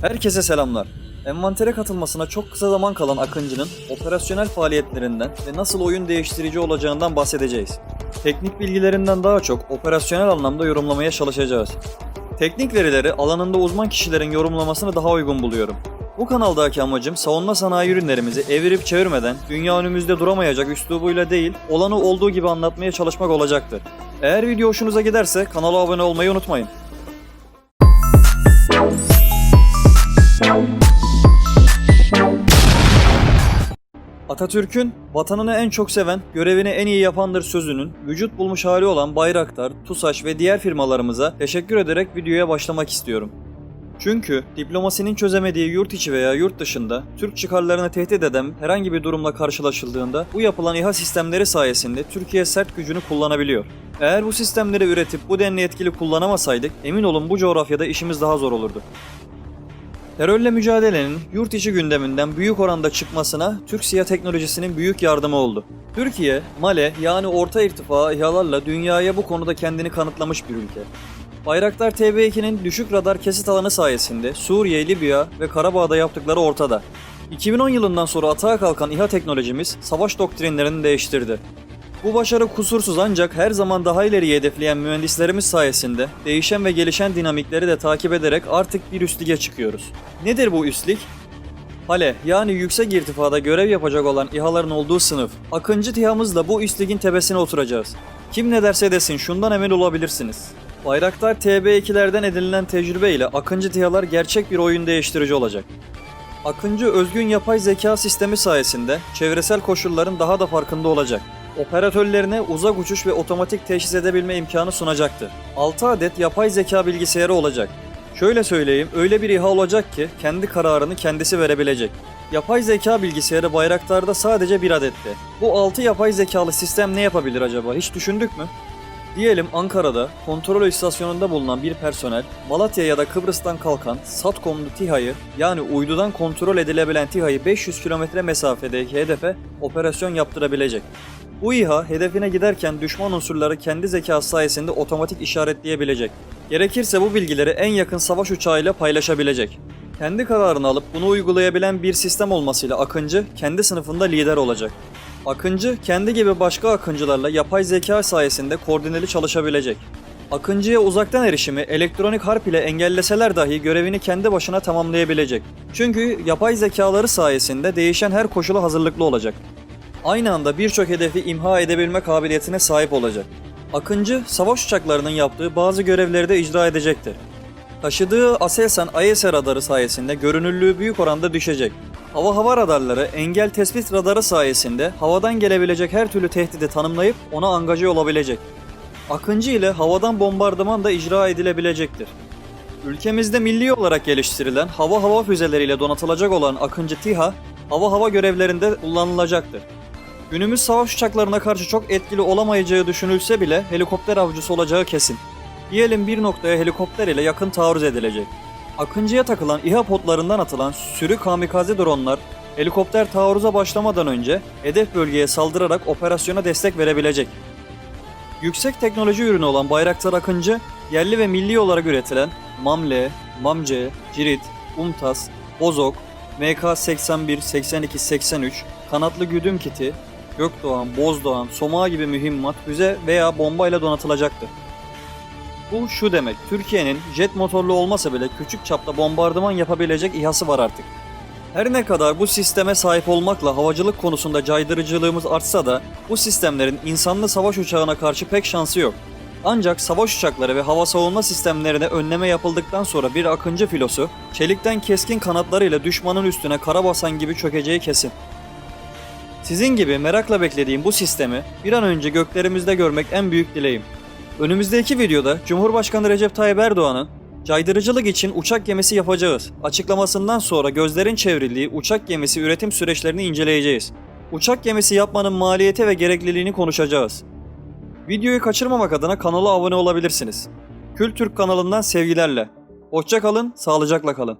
Herkese selamlar. Envantere katılmasına çok kısa zaman kalan Akıncı'nın operasyonel faaliyetlerinden ve nasıl oyun değiştirici olacağından bahsedeceğiz. Teknik bilgilerinden daha çok operasyonel anlamda yorumlamaya çalışacağız. Teknik verileri alanında uzman kişilerin yorumlamasını daha uygun buluyorum. Bu kanaldaki amacım savunma sanayi ürünlerimizi evirip çevirmeden dünya önümüzde duramayacak üslubuyla değil, olanı olduğu gibi anlatmaya çalışmak olacaktır. Eğer video hoşunuza giderse kanala abone olmayı unutmayın. Atatürk'ün vatanını en çok seven, görevini en iyi yapandır sözünün vücut bulmuş hali olan Bayraktar, TUSAŞ ve diğer firmalarımıza teşekkür ederek videoya başlamak istiyorum. Çünkü diplomasinin çözemediği yurt içi veya yurt dışında Türk çıkarlarını tehdit eden herhangi bir durumla karşılaşıldığında bu yapılan İHA sistemleri sayesinde Türkiye sert gücünü kullanabiliyor. Eğer bu sistemleri üretip bu denli etkili kullanamasaydık emin olun bu coğrafyada işimiz daha zor olurdu. Terörle mücadelenin yurt içi gündeminden büyük oranda çıkmasına Türk SİHA teknolojisinin büyük yardımı oldu. Türkiye, Male yani orta irtifa İHA'larla dünyaya bu konuda kendini kanıtlamış bir ülke. Bayraktar TB2'nin düşük radar kesit alanı sayesinde Suriye, Libya ve Karabağ'da yaptıkları ortada. 2010 yılından sonra atağa kalkan İHA teknolojimiz savaş doktrinlerini değiştirdi. Bu başarı kusursuz ancak her zaman daha ileriye hedefleyen mühendislerimiz sayesinde değişen ve gelişen dinamikleri de takip ederek artık bir üst çıkıyoruz. Nedir bu üst lig? Hale yani yüksek irtifada görev yapacak olan İHA'ların olduğu sınıf. Akıncı TİHA'mızla bu üst tepesine oturacağız. Kim ne derse desin şundan emin olabilirsiniz. Bayraktar TB2'lerden edinilen tecrübe ile Akıncı TİHA'lar gerçek bir oyun değiştirici olacak. Akıncı özgün yapay zeka sistemi sayesinde çevresel koşulların daha da farkında olacak. Operatörlerine uzak uçuş ve otomatik teşhis edebilme imkanı sunacaktır. 6 adet yapay zeka bilgisayarı olacak. Şöyle söyleyeyim, öyle bir İHA olacak ki kendi kararını kendisi verebilecek. Yapay zeka bilgisayarı Bayraktar'da sadece bir adette. Bu 6 yapay zekalı sistem ne yapabilir acaba? Hiç düşündük mü? Diyelim Ankara'da kontrol istasyonunda bulunan bir personel Malatya ya da Kıbrıs'tan kalkan SATCOM'lu TİHA'yı yani uydudan kontrol edilebilen TİHA'yı 500 kilometre mesafedeki hedefe operasyon yaptırabilecek. Bu İHA hedefine giderken düşman unsurları kendi zekası sayesinde otomatik işaretleyebilecek. Gerekirse bu bilgileri en yakın savaş uçağıyla paylaşabilecek. Kendi kararını alıp bunu uygulayabilen bir sistem olmasıyla Akıncı kendi sınıfında lider olacak. Akıncı kendi gibi başka akıncılarla yapay zeka sayesinde koordineli çalışabilecek. Akıncıya uzaktan erişimi elektronik harp ile engelleseler dahi görevini kendi başına tamamlayabilecek. Çünkü yapay zekaları sayesinde değişen her koşula hazırlıklı olacak. Aynı anda birçok hedefi imha edebilme kabiliyetine sahip olacak. Akıncı, savaş uçaklarının yaptığı bazı görevleri de icra edecektir. Taşıdığı Aselsan AES radarı sayesinde görünürlüğü büyük oranda düşecek. Hava hava radarları engel tespit radarı sayesinde havadan gelebilecek her türlü tehdidi tanımlayıp ona angaje olabilecek. Akıncı ile havadan bombardıman da icra edilebilecektir. Ülkemizde milli olarak geliştirilen hava hava füzeleriyle donatılacak olan Akıncı TİHA, hava hava görevlerinde kullanılacaktır. Günümüz savaş uçaklarına karşı çok etkili olamayacağı düşünülse bile helikopter avcısı olacağı kesin. Diyelim bir noktaya helikopter ile yakın taarruz edilecek. Akıncıya takılan İHA potlarından atılan sürü kamikaze dronlar helikopter taarruza başlamadan önce hedef bölgeye saldırarak operasyona destek verebilecek. Yüksek teknoloji ürünü olan Bayraktar Akıncı, yerli ve milli olarak üretilen MAMLE, MAMC, Cirit, UMTAS, Bozok, MK81, 82, 83, kanatlı güdüm kiti, Gökdoğan, Bozdoğan, Soma gibi mühimmat füze veya bombayla donatılacaktır. Bu şu demek, Türkiye'nin jet motorlu olmasa bile küçük çapta bombardıman yapabilecek İHA'sı var artık. Her ne kadar bu sisteme sahip olmakla havacılık konusunda caydırıcılığımız artsa da bu sistemlerin insanlı savaş uçağına karşı pek şansı yok. Ancak savaş uçakları ve hava savunma sistemlerine önleme yapıldıktan sonra bir akıncı filosu, çelikten keskin kanatlarıyla düşmanın üstüne kara basan gibi çökeceği kesin. Sizin gibi merakla beklediğim bu sistemi bir an önce göklerimizde görmek en büyük dileğim. Önümüzdeki videoda Cumhurbaşkanı Recep Tayyip Erdoğan'ın caydırıcılık için uçak gemisi yapacağız açıklamasından sonra gözlerin çevrildiği uçak gemisi üretim süreçlerini inceleyeceğiz. Uçak gemisi yapmanın maliyeti ve gerekliliğini konuşacağız. Videoyu kaçırmamak adına kanala abone olabilirsiniz. Kültürk kanalından sevgilerle. Hoşça kalın, sağlıcakla kalın.